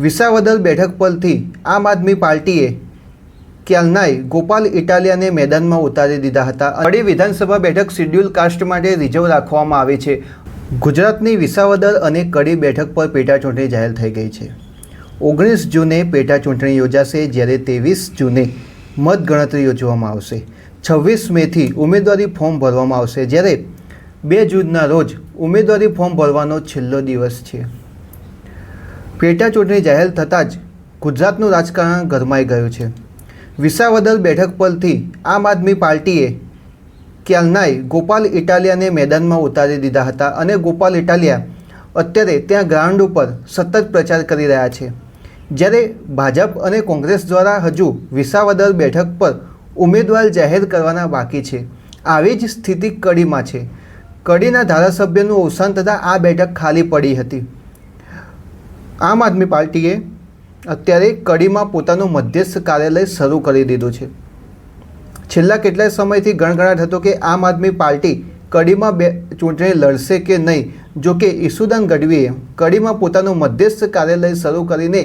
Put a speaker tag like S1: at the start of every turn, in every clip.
S1: વિસાવદર બેઠક પરથી આમ આદમી પાર્ટીએ ક્યાલનાય ગોપાલ ઇટાલિયાને મેદાનમાં ઉતારી દીધા હતા. અડી વિધાનસભા બેઠક શિડ્યુલ કાસ્ટ માટે રિઝર્વ રાખવામાં આવી છે. ગુજરાતની વિસાવદર અને કડી બેઠક પર પેટાચૂંટણી જાહેર થઈ ગઈ છે. ઓગણીસ જૂને પેટાચૂંટણી યોજાશે જ્યારે ત્રેવીસ જૂને મતગણતરી યોજવામાં આવશે. છવ્વીસ મેથી ઉમેદવારી ફોર્મ ભરવામાં આવશે જ્યારે બે જૂનના રોજ ઉમેદવારી ફોર્મ ભરવાનો છેલ્લો દિવસ છે. પેટા ચૂંટણી જાહેર થતાં જ ગુજરાતનું રાજકારણ ગરમાઈ ગયું છે. વિસાવદર બેઠક પરથી આમ આદમી પાર્ટીએ ક્યાલનાય ગોપાલ ઇટાલિયાને મેદાનમાં ઉતારી દીધા હતા અને ગોપાલ ઇટાલિયા અત્યારે ત્યાં ગ્રાઉન્ડ ઉપર સતત પ્રચાર કરી રહ્યા છે. જ્યારે ભાજપ અને કોંગ્રેસ દ્વારા હજુ વિસાવદર બેઠક પર ઉમેદવાર જાહેર કરવાના બાકી છે. આવી જ સ્થિતિ કડીમાં છે. કડીના ધારાસભ્યનું અવસાન થતાં આ બેઠક ખાલી પડી હતી. આમ આદમી પાર્ટીએ અત્યારે કડીમાં પોતાનું મધ્યસ્થ કાર્યાલય શરૂ કરી દીધું છે. છેલ્લા કેટલાય સમયથી ગણગણાટ હતો કે આમ આદમી પાર્ટી કડીમાં બે ચૂંટણી લડશે કે નહીં, જો કે ઈસુદાન ગઢવીએ કડીમાં પોતાનું મધ્યસ્થ કાર્યાલય શરૂ કરીને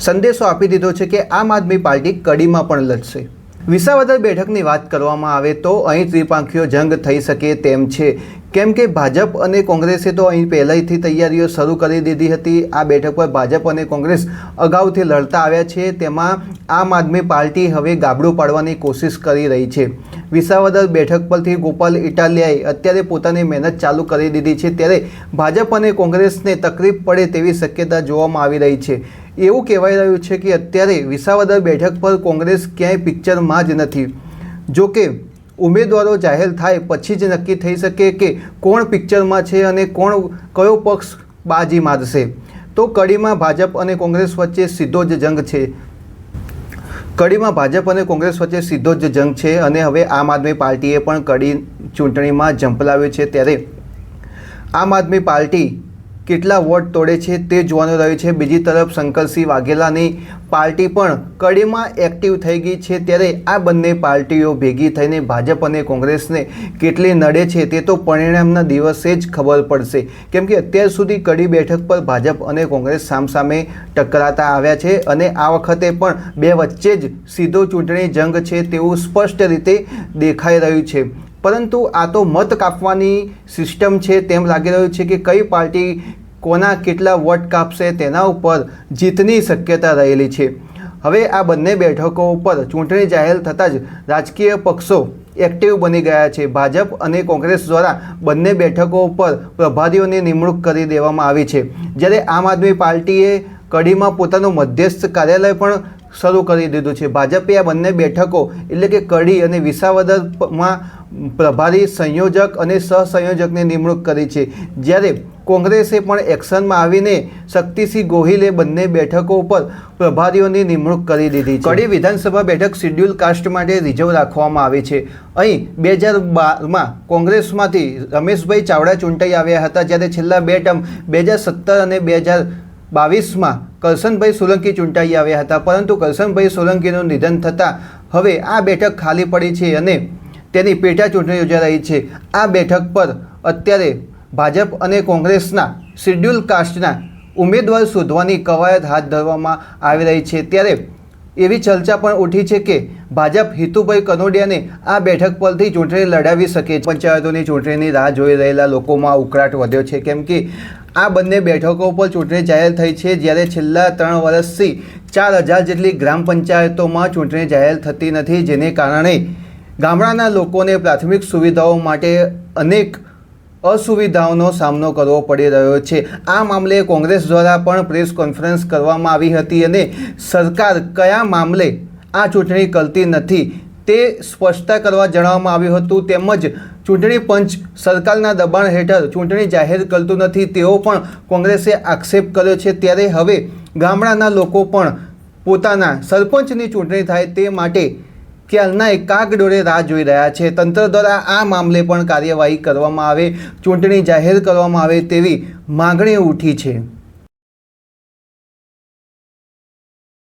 S1: સંદેશો આપી દીધો છે કે આમ આદમી પાર્ટી કડીમાં પણ લડશે. વિસાવદર બેઠકની વાત કરવામાં આવે તો અહીં ત્રિપાંખીઓ જંગ થઈ શકે તેમ છે. કેમ કે ભાજપ અને કોંગ્રેસે તો અહીં પહેલાંથી તૈયારીઓ શરૂ કરી દીધી હતી. આ બેઠક પર ભાજપ અને કોંગ્રેસ અગાઉથી લડતા આવ્યા છે. તેમાં આમ આદમી પાર્ટી હવે ગાબડું પાડવાની કોશિશ કરી રહી છે. વિસાવદર બેઠક પરથી ગોપાલ ઇટાલિયાએ અત્યારે પોતાની મહેનત ચાલુ કરી દીધી છે. ત્યારે ભાજપ અને કોંગ્રેસને તકલીફ પડે તેવી શક્યતા જોવામાં આવી રહી છે. એવું કહેવાઈ રહ્યું છે કે અત્યારે વિસાવદર બેઠક પર કોંગ્રેસ ક્યાંય પિક્ચરમાં જ નથી. જો કે, ઉમેદવારો જાહેર થાય પછી જ નક્કી થઈ શકે કે કોણ પિક્ચરમાં છે અને કોણ કયો પક્ષ બાજી મારશે. તો કડીમાં ભાજપ અને કોંગ્રેસ વચ્ચે સીધો જ જંગ છે. કડીમાં ભાજપ અને કોંગ્રેસ વચ્ચે સીધો જ જંગ છે અને હવે આમ આદમી પાર્ટીએ પણ કડી ચૂંટણીમાં ઝંપલાવ્યો છે ત્યારે. આમ આદમી પાર્ટી કેટલા વોટ તોડે છે તે જોવાનું રહ્યું છે. બીજી તરફ શંકરસિંહ વાઘેલાની પાર્ટી પણ કડીમાં એક્ટિવ થઈ ગઈ છે. ત્યારે આ બંને પાર્ટીઓ ભેગી થઈને ભાજપ અને કોંગ્રેસને કેટલી નડે છે તે તો પરિણામના દિવસે જ ખબર પડશે. કેમ કે અત્યાર સુધી કડી બેઠક પર ભાજપ અને કોંગ્રેસ સામસામે ટકરાતા આવ્યા છે અને આ વખતે પણ બે વચ્ચે જ સીધો ચૂંટણી જંગ છે તેવું સ્પષ્ટ રીતે દેખાઈ રહ્યું છે. પરંતુ આ તો મત કાપવાની સિસ્ટમ છે, તેમ લાગી રહ્યું છે કે કઈ પાર્ટી કોના કેટલા વોટ કાપશે તેના ઉપર જીતની શક્યતા રહેલી છે. હવે આ બંને બેઠકો ઉપર ચૂંટણી જાહેર થતાં જ રાજકીય પક્ષો એક્ટિવ બની ગયા છે. ભાજપ અને કોંગ્રેસ દ્વારા બંને બેઠકો ઉપર પ્રભારીઓની નિમણૂક કરી દેવામાં આવી છે. જ્યારે આમ આદમી પાર્ટીએ કડીમાં પોતાનું મધ્યસ્થ કાર્યાલય પણ શરૂ કરી દીધું છે. ભાજપે આ બંને બેઠકો એટલે કે કડી અને વિસાવદરમાં પ્રભારી સંયોજક અને સહસંયોજકની નિમણૂક કરી છે. જ્યારે કોંગ્રેસે પણ એક્શનમાં આવીને શક્તિસિંહ ગોહિલે બંને બેઠકો ઉપર પ્રભારીઓની નિમણૂક કરી દીધી છે. કડી વિધાનસભા બેઠક શિડ્યુલ કાસ્ટ માટે રિઝર્વ રાખવામાં આવી છે. અહીં બે હજાર બારમાં કોંગ્રેસમાંથી રમેશભાઈ ચાવડા ચૂંટાઈ આવ્યા હતા, જ્યારે છેલ્લા બે ટર્મ બે હજાર સત્તર અને બે હજાર બાવીસમાં કરશનભાઈ સોલંકી ચૂંટાઈ આવ્યા હતા. પરંતુ કરશનભાઈ સોલંકીનું નિધન થતાં હવે આ બેઠક ખાલી પડી છે અને તેની પેટા ચૂંટણી યોજાઈ રહી છે. આ બેઠક પર અત્યારે ભાજપ અને કોંગ્રેસના શિડ્યુલ કાસ્ટના ઉમેદવાર શોધવાની કવાયત હાથ ધરવામાં આવી રહી છે. ત્યારે એવી ચર્ચા પણ ઉઠી છે કે ભાજપ હિતુભાઈ કનોડિયાને આ બેઠક પરથી ચૂંટણી લડાવી શકે પંચાયતોની ચૂંટણીની રાહ જોઈ રહેલા લોકોમાં ઉકળાટ વધ્યો છે. કેમ કે આ બંને બેઠકો પર ચૂંટણી જાહેર થઈ છે જ્યારે છેલ્લા ત્રણ વર્ષથી ચાર હજાર જેટલી ગ્રામ પંચાયતોમાં ચૂંટણી જાહેર થતી નથી. જેને કારણે ગામડાના લોકોને પ્રાથમિક સુવિધાઓ માટે અનેક અસુવિધાઓનો સામનો કરવો પડી રહ્યો છે. આ મામલે કોંગ્રેસ દ્વારા પણ પ્રેસ કોન્ફરન્સ કરવામાં આવી હતી અને સરકાર કયા મામલે આ ચૂંટણી કરતી નથી તે સ્પષ્ટતા કરવા જણાવવામાં આવ્યું હતું. તેમજ ચૂંટણી પંચ સરકારના દબાણ હેઠળ ચૂંટણી જાહેર કરતું નથી તેવો પણ કોંગ્રેસે આક્ષેપ કર્યો છે. ત્યારે હવે ગામડાના લોકો પણ પોતાના સરપંચની ચૂંટણી થાય તે માટે ક્યાલના કાગડોળે રાહ જોઈ રહ્યા છે. તંત્ર દ્વારા આ મામલે પણ કાર્યવાહી કરવામાં આવે, ચૂંટણી જાહેર કરવામાં આવે તેવી માગણી ઉઠી છે.